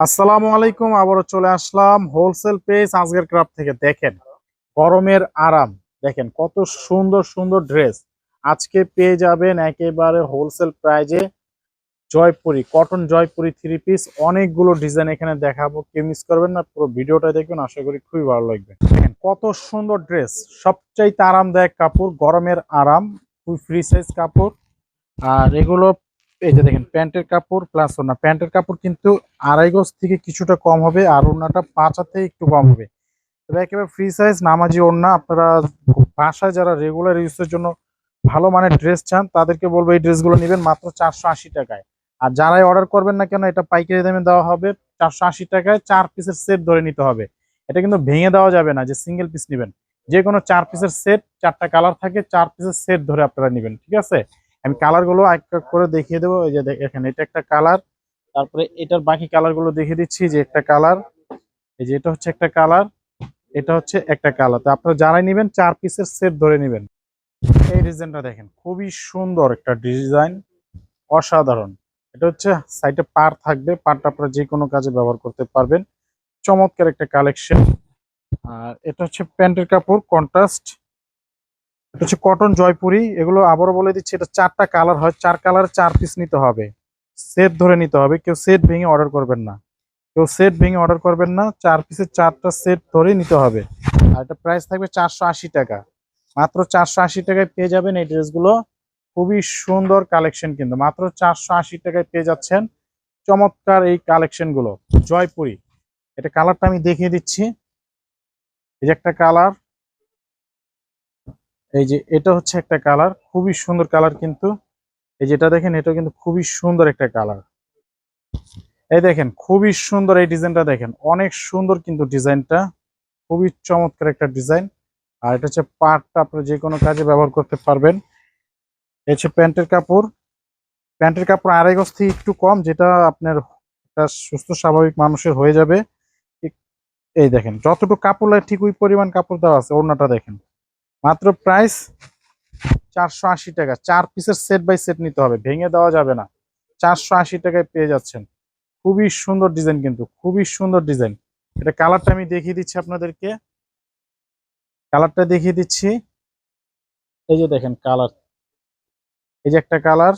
আসসালামু আলাইকুম, আবারও চলে আসলাম হোলসেল পেজ আজকের ক্রাফট থেকে। দেখেন, গরমের আরাম। দেখেন, কত সুন্দর সুন্দর ড্রেস আজকে পেয়ে যাবেন একেবারে হোলসেল প্রাইজে Jaipuri cotton Jaipuri three piece অনেকগুলো ডিজাইন এখানে দেখাবো, কেউ মিস করবেন না, পুরো ভিডিওটা দেখবেন আশা করি খুবই ভালো লাগবে। দেখেন, কত সুন্দর ড্রেস সবচাইতে আরামদায়ক কাপড়, গরমের আরাম, খুবই ফ্রি সাইজ কাপড়। আর এগুলো এই যে দেখেন, প্যান্টের কাপড় প্লাস ওনা প্যান্টের কাপড় কিন্তু আড়াই গজ থেকে কিছুটা কম হবে আর ওনাটা পাঁচ হাত থেকে একটু কম হবে। তবে একেবারে ফ্রি সাইজ নামাজি ওড়না। আপনারা বাসায় যারা রেগুলার ইউজের জন্য ভালো মানের ড্রেস চান, তাদেরকে বলব এই ড্রেসগুলো নেবেন মাত্র চারশো আশি টাকায়। আর যারাই অর্ডার করবেন না কেন, এটা পাইকারি দামে দেওয়া হবে। চারশো আশি টাকায় চার পিসের সেট ধরে নিতে হবে। এটা কিন্তু ভেঙে দেওয়া যাবে না যে সিঙ্গেল পিস নেবেন। যে কোনো চার পিসের সেট চারটা কালার থাকে, চার পিসের সেট ধরে আপনারা নেবেন, ঠিক আছে? আমি কালারগুলো এক করে দেখিয়ে দেবো, এই যে এখানে এটা একটা কালার তারপরে এটার বাকি কালারগুলো দেখিয়ে দিচ্ছি যে একটা কালার এই যে এটা হচ্ছে একটা কালার এটা হচ্ছে একটা কালার তো আপনারা যারাই নেবেন, চার পিসের সেট ধরে নেবেন। এই ডিজাইনটা দেখেন, খুবই সুন্দর একটা ডিজাইন অসাধারণ। এটা হচ্ছে সাইডে পার থাকবে পারটা আপনারা যে কোনো কাজে ব্যবহার করতে পারবেন। চমৎকার একটা কালেকশন আর এটা হচ্ছে প্যান্টের কাপড় কন্ট্রাস্ট হচ্ছে কটন জয়পুরি, এগুলো আবারও বলে দিচ্ছি, এটা চারটা কালার হয়। চার কালার চার পিস নিতে হবে। সেট ধরে নিতে হবে। কেউ সেট ভেঙে অর্ডার করবেন না। কেউ সেট ভেঙে অর্ডার করবেন না। চার পিসের চারটা সেট ধরেই নিতে হবে। আর এটা প্রাইস থাকবে চারশো আশি টাকা। মাত্র চারশো আশি টাকায় পেয়ে যাবেন এই ড্রেসগুলো। খুবই সুন্দর কালেকশন কিন্তু। মাত্র চারশো আশি টাকায় পেয়ে যাচ্ছেন চমৎকার এই কালেকশনগুলো। জয়পুরি। এটা কালারটা আমি দেখিয়ে দিচ্ছি। এই একটা কালার এই যে এটা হচ্ছে একটা কালার, খুবই সুন্দর কালার কিন্তু। এই যেটা দেখেন এটা কিন্তু খুবই সুন্দর একটা কালার। এই দেখেন, খুবই সুন্দর এই ডিজাইনটা দেখেন। অনেক সুন্দর কিন্তু ডিজাইনটা। খুবই চমৎকার একটা ডিজাইন। আর এটা হচ্ছে পাটটা আপনি যে কোনো কাজে ব্যবহার করতে পারবেন। এই হচ্ছে প্যান্টের কাপড়। প্যান্টের কাপড় আড়াই গজ থেকে একটু কম, যেটা আপনার সুস্থ, স্বাভাবিক মানুষের হয়ে যাবে। এই দেখেন, যতটুকু কাপড় লাগে, ঠিক ওই পরিমাণ কাপড় দেওয়া আছে, ওড়নাটা দেখেন। মাত্র প্রাইস চারশো আশি টাকা। চার পিসের সেট বাই সেট নিতে হবে, ভেঙে দেওয়া যাবে না। চারশো আশি টাকায় পেয়ে যাচ্ছেন। খুবই সুন্দর ডিজাইন কিন্তু, খুবই সুন্দর ডিজাইন এটা কালারটা আমি দেখিয়ে দিচ্ছি আপনাদেরকে। কালারটা দেখিয়ে দিচ্ছি। এই যে দেখেন কালার এই যে একটা কালার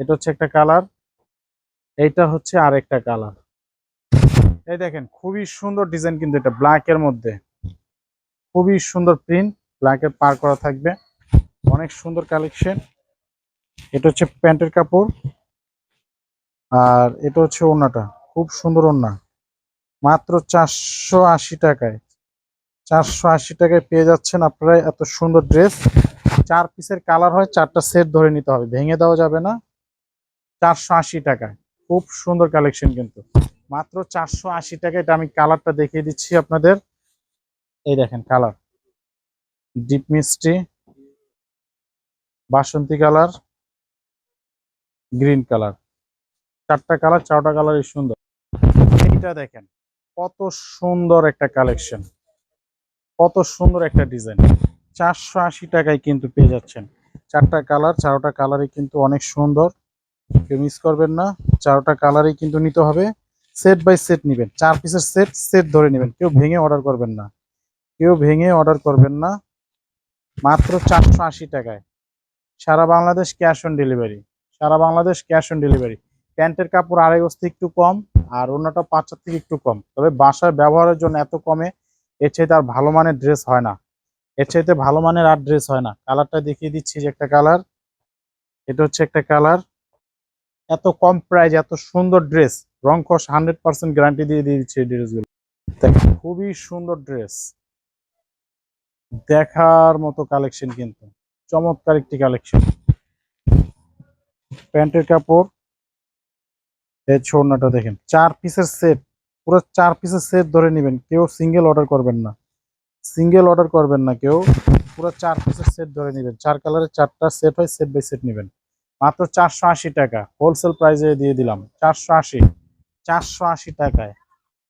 এটা হচ্ছে একটা কালার এইটা হচ্ছে আর একটা কালার এই দেখেন, খুবই সুন্দর ডিজাইন কিন্তু এটা ব্ল্যাক এর মধ্যে। খুবই সুন্দর প্রিন্ট ব্ল্যাকের পার করা থাকবে। অনেক সুন্দর কালেকশন এটা হচ্ছে প্যান্টের কাপড়। আর এটা হচ্ছে ওড়নাটা। খুব সুন্দর ওড়না। মাত্র চারশো আশি টাকায়। চারশো আশি টাকায় পেয়ে যাচ্ছেন আপনারা এত সুন্দর ড্রেস চার পিসের কালার হয়, চারটা সেট ধরে নিতে হবে। ভেঙে দেওয়া যাবে না। চারশো আশি টাকায়। খুব সুন্দর কালেকশন কিন্তু। মাত্র চারশো আশি টাকায় এটা আমি কালারটা দেখিয়ে দিচ্ছি আপনাদের। এই দেখেন কালার। ডিপ মিষ্টি বাসন্তী কালার গ্রিন কালার। চারটা কালার, চারটা কালারই সুন্দর। এইটা দেখেন, কত সুন্দর একটা কালেকশন। কত সুন্দর একটা ডিজাইন। চারশো আশি টাকায় কিন্তু পেয়ে যাচ্ছেন। চারটা কালার, চারোটা কালারই কিন্তু অনেক সুন্দর। কেউ মিস করবেন না। চারোটা কালারই কিন্তু নিতে হবে। সেট বাই সেট নেবেন। চার পিসের সেট সেট ধরে নেবেন। কেউ ভেঙে অর্ডার করবেন না। কেউ ভেঙে অর্ডার করবেন না। মাত্র চারশো আশি টাকায়। সারা বাংলাদেশ ক্যাশ অন ডেলিভারি সারা বাংলাদেশ ক্যাশ অন ডেলিভারি প্যান্টের কাপড় আড়াই গজ থেকে একটু কম, আর অন্যটা পাঁচ হাত থেকে একটু কম। তবে বাসায় ব্যবহারের জন্য এত কমে এর চাইতে আর ভালো মানের ড্রেস হয় না। এর চাইতে ভালো মানের আর ড্রেস হয় না। কালারটা দেখিয়ে দিচ্ছি যে একটা কালার এটা হচ্ছে একটা কালার এত কম প্রাইস এত সুন্দর ড্রেস রং কস হান্ড্রেড পার্সেন্ট গ্যারান্টি দিয়ে দিয়ে দিচ্ছে এই ড্রেসগুলো খুবই সুন্দর ড্রেস দেখার মতো কালেকশন কিন্তু। চমৎকার একটি কালেকশন প্যান্টের কাপড়। এই ছোড়নাটা দেখেন, চার পিসের সেট পুরো চার পিসের সেট ধরে নেবেন। কেউ সিঙ্গেল অর্ডার করবেন না। সিঙ্গেল অর্ডার করবেন না কেউ। পুরো চার পিসের সেট ধরে নেবেন। চার কালারের চারটা সেট হয় সেট বাই সেট নেবেন। মাত্র চারশো আশি টাকা। হোলসেল প্রাইসে দিয়ে দিলাম। চারশো আশি। চারশো আশি টাকায়।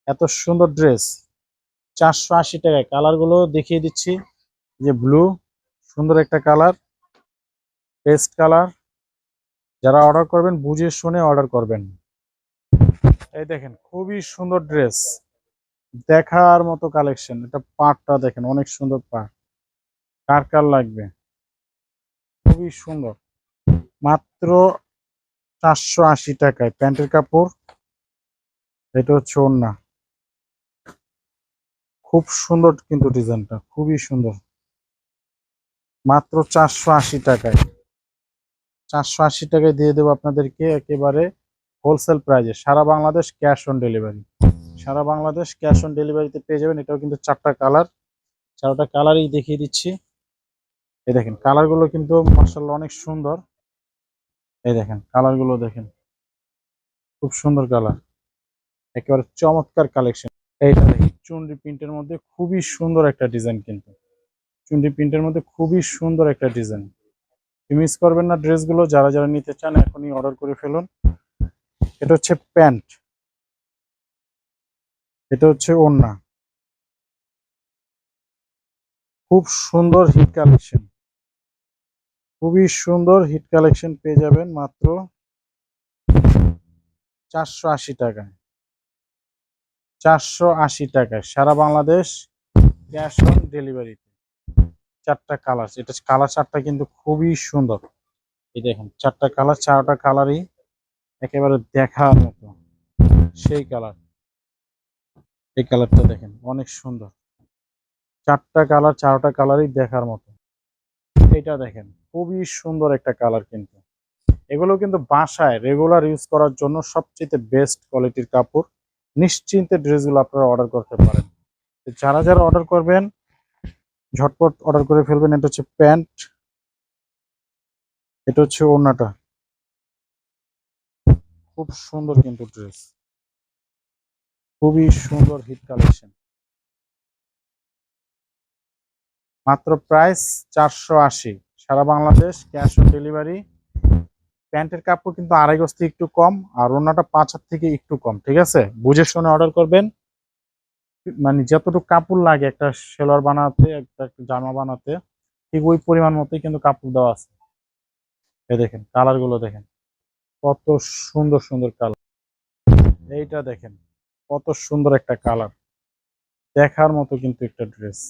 এত সুন্দর ড্রেস চারশো আশি টাকায়। কালারগুলো দেখিয়ে দিচ্ছি। যে ব্লু সুন্দর একটা কালার পেস্ট কালার যারা অর্ডার করবেন, বুঝে শুনে অর্ডার করবেন। এই দেখেন, খুবই সুন্দর ড্রেস দেখার মতো কালেকশন এটা পাটটা দেখেন, অনেক সুন্দর পাট কার কার লাগবে? খুবই সুন্দর। মাত্র চারশো আশি টাকায় প্যান্টের কাপড়। এটা হচ্ছে ওড়না। খুব সুন্দর কিন্তু ডিজাইনটা, খুবই সুন্দর। মাত্র চারশো আশি টাকায়। চারশো আশি টাকায় দিয়ে দেবো আপনাদেরকে একেবারে হোলসেল প্রাইজে সারা বাংলাদেশ ক্যাশ অন ডেলিভারি সারা বাংলাদেশ ক্যাশ অন ডেলিভারিতে পেয়ে যাবেন। এটাও কিন্তু চারটা কালার চারটা কালারই দেখিয়ে দিচ্ছি। এই দেখেন কালারগুলো কিন্তু মার্শাল্লাহ অনেক সুন্দর। এই দেখেন কালারগুলো দেখেন। খুব সুন্দর কালার একেবারে চমৎকার কালেকশন এইটা দেখেন, চুনরি প্রিন্টের মধ্যে খুবই সুন্দর একটা ডিজাইন কিন্তু। চুনরি প্রিন্টের মধ্যে খুবই সুন্দর একটা ডিজাইন। মিস করবেন না ড্রেসগুলো, যারা যারা নিতে চান এখনই অর্ডার করে ফেলুন। এটা হচ্ছে প্যান্ট। এটা হচ্ছে ওড়না। খুব সুন্দর হিট কালেকশন। খুবই সুন্দর হিট কালেকশন পেয়ে যাবেন মাত্র চারশো আশি টাকায়। চারশো আশি টাকায়। সারা বাংলাদেশ ক্যাশ অন ডেলিভারিতে। চারটা কালার এটা কালার চারটা কিন্তু খুবই সুন্দর। এই দেখেন, চারটা কালার চারটা কালারই একেবারে দেখার মতো। সেই কালার এই কালারটা দেখেন, অনেক সুন্দর। চারটা কালার চারটা কালারই দেখার মতো। এটা দেখেন, খুবই সুন্দর একটা কালার কিন্তু। এগুলো কিন্তু বাসায় রেগুলার ইউজ করার জন্য সবচেয়ে বেস্ট কোয়ালিটির কাপড়। নিশ্চিন্তে ড্রেসগুলো আপনারা অর্ডার করতে পারেন। যারা যারা অর্ডার করবেন ঝটপট অর্ডার করে ফেলবেন। এটা হচ্ছে প্যান্ট। এটা হচ্ছে ওড়নাটা। খুব সুন্দর কিন্তু ড্রেস। খুবই সুন্দর হিট কালেকশন। মাত্র প্রাইস চারশো আশি। সারা বাংলাদেশ, ক্যাশ অন ডেলিভারি। প্যান্টের কাপড় কিন্তু আড়াই গজ একটু কম, আর ওড়নাটা পাঁচ থেকে একটু কম, ঠিক আছে? বুঝে শুনে অর্ডার করবেন। মানে যতটুকু কাপড় লাগে একটা সেলোয়ার বানাতে, একটা জামা বানাতে, ঠিক ওই পরিমাণ মতোই কিন্তু কাপড় দেওয়া আছে। এই দেখেন কালারগুলো দেখেন। কত সুন্দর সুন্দর কালার এইটা দেখেন, কত সুন্দর একটা কালার দেখার মতো কিন্তু একটা ড্রেস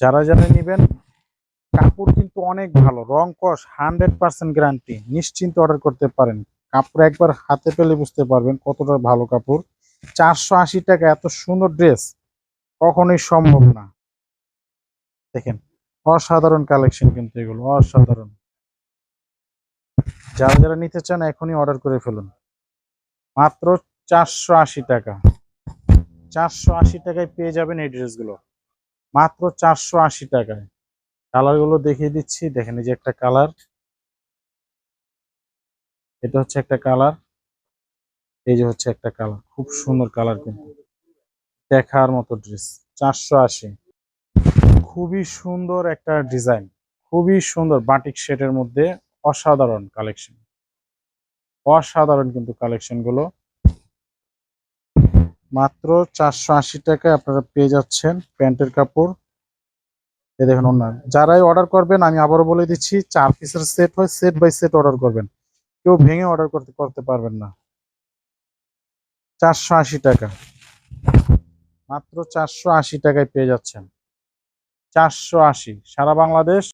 যারা যারা নেবেন, কাপড় কিন্তু অনেক ভালো। রং কস হান্ড্রেড পার্সেন্ট গ্যারান্টি নিশ্চিন্ত অর্ডার করতে পারেন। কাপড় একবার হাতে পেলে বুঝতে পারবেন কতটা ভালো কাপড়। চারশো আশি টাকা, এত সুন্দর ড্রেস কখনোই সম্ভব না। দেখেন, অসাধারণ কালেকশন কিন্তু এগুলো, অসাধারণ। যারা যারা নিতে চান, এখনই অর্ডার করে ফেলুন। মাত্র চারশো আশি টাকা। চারশো আশি টাকায় পেয়ে যাবেন এই ড্রেসগুলো মাত্র চারশো আশি টাকায়। কালারগুলো দেখিয়ে দিচ্ছি। দেখেন, এই যে একটা কালার এটা হচ্ছে একটা কালার এই যে হচ্ছে একটা কালার খুব সুন্দর কালার কিন্তু। দেখার মতো ড্রেস চারশো আশি। খুবই সুন্দর একটা ডিজাইন খুবই সুন্দর বাটিক শেডের মধ্যে অসাধারণ কালেকশন অসাধারণ কিন্তু কালেকশনগুলো। মাত্র চারশো আশি টাকায় আপনারা পেয়ে যাচ্ছেন প্যান্টের কাপড়। এ দেখুন ওনার, যারাই অর্ডার করবেন, আমি আবারও বলে দিচ্ছি, চার পিসের সেট হয় সেট বাই সেট অর্ডার করবেন। কেউ ভেঙে অর্ডার করতে করতে পারবেন না। চারশো আশি টাকা। মাত্র চারশো আশি টাকায় পেয়ে যাচ্ছেন। চারশো আশি সারা বাংলাদেশ।